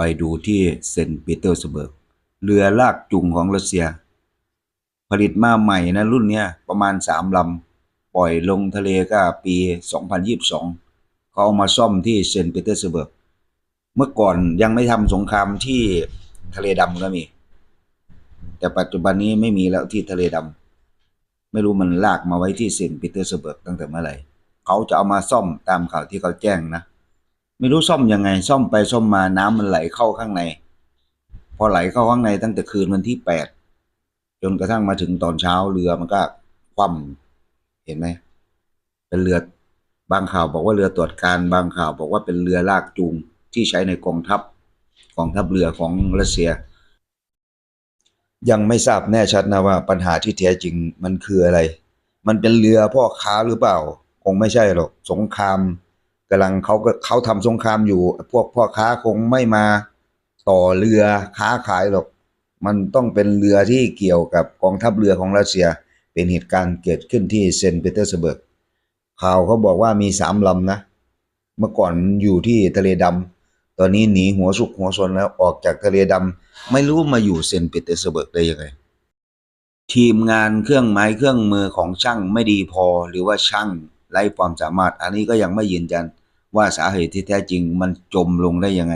ไปดูที่เซนต์ปีเตอร์สเบิร์ก เรือลากจูงของรัสเซีย ผลิตมาใหม่นะรุ่นเนี้ยประมาณสามลำ ปล่อยลงทะเลก็ปี 2022 เขาเอามาซ่อมที่เซนต์ปีเตอร์สเบิร์ก เมื่อก่อนยังไม่ทำสงครามที่ทะเลดำก็มี แต่ปัจจุบันนี้ไม่มีแล้วที่ทะเลดำ ไม่รู้มันลากมาไว้ที่เซนต์ปีเตอร์สเบิร์กตั้งแต่เมื่อไหร่ เขาจะเอามาซ่อมตามข่าวที่เขาแจ้งนะ ไม่รู้ซ่อมยังไง ซ่อมไปซ่อมมาน้ำมันไหลเข้าข้างใน พอไหลเข้าข้างในตั้งแต่คืนวันที่แปดจนกระทั่งมาถึงตอนเช้าเรือมันก็คว่ำเห็นไหมเป็นเรือบางข่าวบอกว่าเรือตรวจการบางข่าวบอกว่าเป็นเรือลากจูงที่ใช้ในกองทัพกองทัพเรือของรัสเซีย ยังไม่ทราบแน่ชัดนะว่าปัญหาที่แท้จริงมันคืออะไร มันเป็นเรือพ่อค้าหรือเปล่า คงไม่ใช่หรอกสงคราม กำลังเขาก็เขาทำสงครามอยู่ พวกพ่อค้าคงไม่มาต่อเรือค้าขายหรอก มันต้องเป็นเรือที่เกี่ยวกับกองทัพเรือของรัสเซีย เป็นเหตุการณ์เกิดขึ้นที่เซนต์ปีเตอร์สเบิร์ก ข่าวเขาบอกว่ามีสามลำนะ เมื่อก่อนอยู่ที่ทะเลดำ ตอนนี้หนีหัวสุกหัวซนแล้วออกจากทะเลดำ ไม่รู้มาอยู่เซนต์ปีเตอร์สเบิร์กได้ยังไง ทีมงานเครื่องไม้เครื่องมือของช่างไม่ดีพอ หรือว่าช่างไร้ความสามารถ อันนี้ก็ยังไม่ยืนยัน ว่าสาเหตุที่แท้จริงมันจมลงได้ยังไง